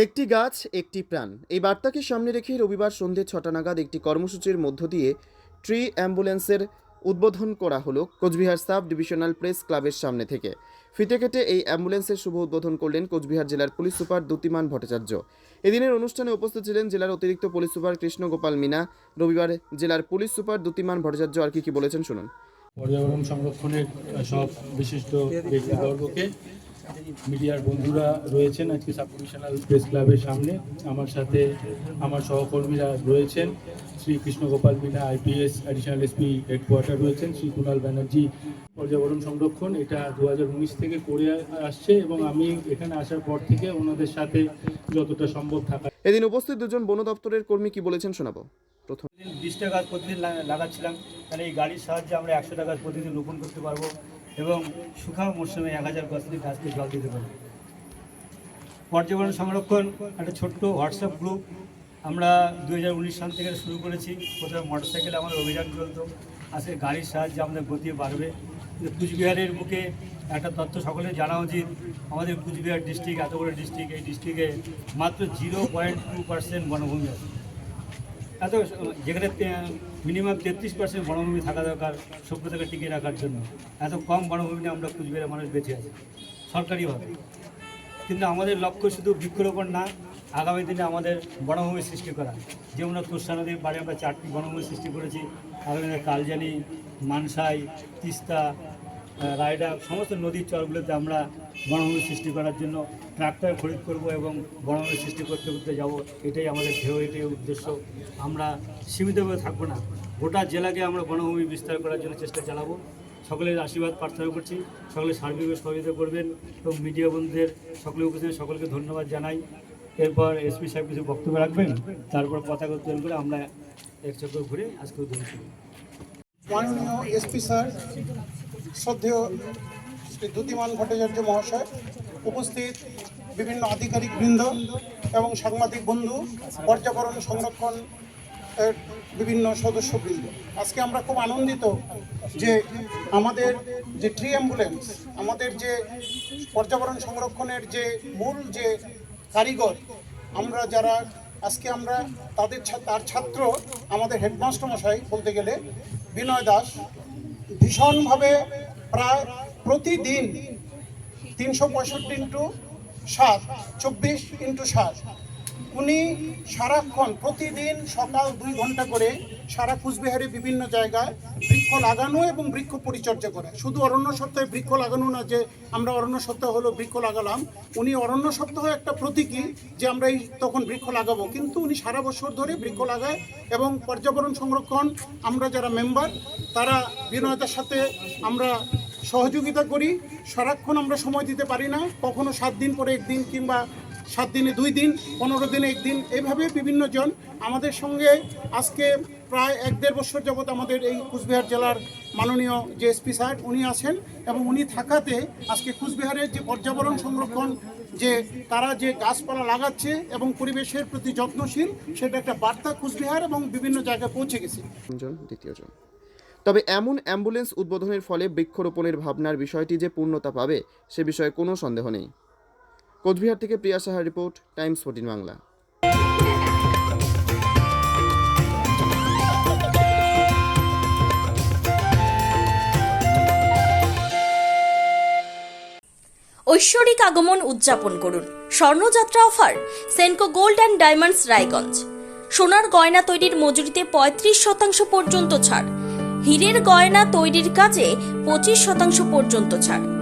একটি গাছ, একটি প্রাণ। এই বার্তাকে সামনে রেখে রবিবার সন্ধ্যে ছটা নাগাদ একটি কর্মসূচির মধ্য দিয়ে ট্রি অ্যাম্বুলেন্সের উদ্বোধন করা হলো কোচবিহার সাব ডিভিশনাল প্রেস ক্লাবের সামনে থেকে। ফিতে কেটে এই অ্যাম্বুলেন্সের শুভ উদ্বোধন করলেন কোচবিহার জেলার পুলিশ সুপার দ্যুতিমান ভট্টাচার্য। এদিনের অনুষ্ঠানে উপস্থিত ছিলেন জেলার অতিরিক্ত পুলিশ সুপার কৃষ্ণ গোপাল মিনা। রবিবার জেলার পুলিশ সুপার দ্যুতিমান ভট্টাচার্য আর কি কি বলেছেন শুনুন। পর্যাবরণ সংরক্ষণের সব বিশিষ্ট ব্যক্তিবর্গকে মিডিয়ার বন্ধুরা রয়েছেন আজকে সাব ডিভিশনাল প্রেস ক্লাবের সামনে। আমার সাথে আমার সহকর্মীরা রয়েছেন Shri Krishnagopal Meena IPS additional SP headquarter রয়েছেন শ্রী কুণাল ব্যানার্জি পর্যাবরণ সংরক্ষণ। এটা দুহাজার উনিশ থেকে করে আসছে এবং আমি এখানে আসার পর থেকে ওনাদের সাথে যতটা সম্ভব থাকা এদিন উপস্থিত দুজন বন দপ্তরের কর্মী কি বলেছেন শোনাবো। প্রথম বিশটা গাছ প্রতিদিন লাগাচ্ছিলাম। তাহলে এই গাড়ির সাহায্যে আমরা একশোটা গাছ প্রতিদিন রোপণ করতে পারব। এবং শুখা মরশুমে এক হাজার গাছ থেকে গাছকে জল দিতে পারব পর্যাবরণ সংরক্ষণ একটা ছোট্ট হোয়াটসঅ্যাপ গ্রুপ আমরা দু হাজার উনিশ সাল থেকে শুরু করেছি। প্রথমে মোটরসাইকেলে আমাদের অভিযান চলতো। আজকে গাড়ির সাহায্যে আমাদের গতি বাড়বে। কুচবিহারের বুকে একটা তথ্য সকলের জানা উচিত। আমাদের কুচবিহার ডিস্ট্রিক্ট এত বড় ডিস্ট্রিক্ট এই ডিস্ট্রিক্টে মাত্র জিরো পয়েন্ট টু পার্সেন্ট বনভূমি আছে। এত, যেখানে মিনিমাম তেত্রিশ পার্সেন্ট বনভূমি থাকা দরকার সভ্যতাকে টিকিয়ে রাখার জন্য। এত কম বনভূমি নিয়ে আমরা কুচবিহারের মানুষ বেঁচে আছি, সরকারিভাবে। কিন্তু আমাদের লক্ষ্য শুধু বৃক্ষরোপণ না, আগামী দিনে আমাদের বনভূমি সৃষ্টি করা। যেমন তুষা নদীর বাড়ি আমরা চারটি বনভূমি সৃষ্টি করেছি। আগামী দিনে কালজানি, মানসাই, তিস্তা রায়ডা, সমস্ত নদীর চরগুলোতে আমরা বনভূমি সৃষ্টি করার জন্য ট্রাক্টর খরিদ করব এবং বনভূমি সৃষ্টি করতে করতে যাব। এটাই আমাদের ধ্যেয় এটাই উদ্দেশ্য। আমরা সীমিতভাবে থাকব না। গোটা জেলাকে আমরা বনভূমি বিস্তার করার জন্য চেষ্টা চালাবো। সকলের আশীর্বাদ প্রার্থনা করছি। সকলে সার্বিকভাবে সহযোগিতা করবেন এবং মিডিয়া বন্ধুদের সকলে উপস্থিত সকলকে ধন্যবাদ জানাই। এরপর এসপি সাহেব কিছু বক্তব্য রাখবেন? তারপর পতাকা উত্তোলন করে আমরা এক চক্র ঘুরে আজকে উদ্বোধন করব। মাননীয় এসপি স্যার শ্রদ্ধেয় শ্রী দ্যুতিমান ভট্টাচার্য মহাশয়, উপস্থিত বিভিন্ন আধিকারিক বৃন্দ এবং সাংবাদিক বন্ধু, পর্যাবরণ সংরক্ষণ বিভিন্ন সদস্যবৃন্দ আজকে আমরা খুব আনন্দিত যে আমাদের যে ট্রি অ্যাম্বুলেন্স, আমাদের যে পর্যাবরণ সংরক্ষণের যে মূল যে কারিগর, আমরা যারা আজকে আমরা তাদের তার ছাত্র, আমাদের হেডমাস্টার মশাই বলতে গেলে বিনয় দাস ভীষণভাবে প্রায় প্রতিদিন তিনশো পঁয়ষট্টি ইন্টু সাত, চব্বিশ ইন্টু সাত। উনি সারাক্ষণ, প্রতিদিন সকাল দুই ঘণ্টা করে সারা কুচবিহারে বিভিন্ন জায়গায় লাগানো এবং বৃক্ষ পরিচর্যা করে। শুধু অরণ্য সপ্তাহে বৃক্ষ লাগানো না, যে আমরা অরণ্য সপ্তাহ হলো বৃক্ষ লাগালাম, উনি অরণ্য সপ্তাহ একটা প্রতীকী যে আমরা এই তখন বৃক্ষ লাগাবো। কিন্তু উনি সারা বছর ধরে বৃক্ষ লাগায় এবং পর্যাবরণ সংরক্ষণ, আমরা যারা মেম্বার, তারা বিনয়তার সাথে আমরা সহযোগিতা করি। সারাক্ষণ আমরা সময় দিতে পারি না, কখনো সাত দিন পরে একদিন কিংবা সাত দিনে দুই দিন, পনেরো দিনে একদিন এইভাবে বিভিন্ন জন আমাদের সঙ্গে আজকে প্রায় এক দেড় বছর যাবৎ আমাদের এই কুচবিহার জেলার মাননীয় যে এসপি স্যার উনি আছেন এবং উনি থাকাতে আজকে কুচবিহারের যে পর্যাবরণ সংরক্ষণ, যে তারা যে গাছপালা লাগাচ্ছে এবং পরিবেশের প্রতি যত্নশীল, সেটা একটা বার্তা কুচবিহার এবং বিভিন্ন জায়গায় পৌঁছে গেছে। জন। দ্বিতীয়জন তবে এমন অ্যাম্বুলেন্স উদ্বোধনের ফলে বৃক্ষরোপণের ভাবনার বিষয়টি যে পূর্ণতা পাবে, সে বিষয়ে কোনো সন্দেহ নেই। কোচবিহার থেকে প্রিয়া সাহার রিপোর্ট, টাইমস ফোর্টিন বাংলা। ঐশ্বরিক আগমন উদযাপন করুন। স্বর্ণযাত্রা offer, Senco gold and diamonds Raiganj. সোনার গয়না তৈরির মজুরিতে পঁয়ত্রিশ শতাংশ পর্যন্ত ছাড়। হীরের গয়না তৈরির কাজে পঁচিশ শতাংশ পর্যন্ত ছাড়।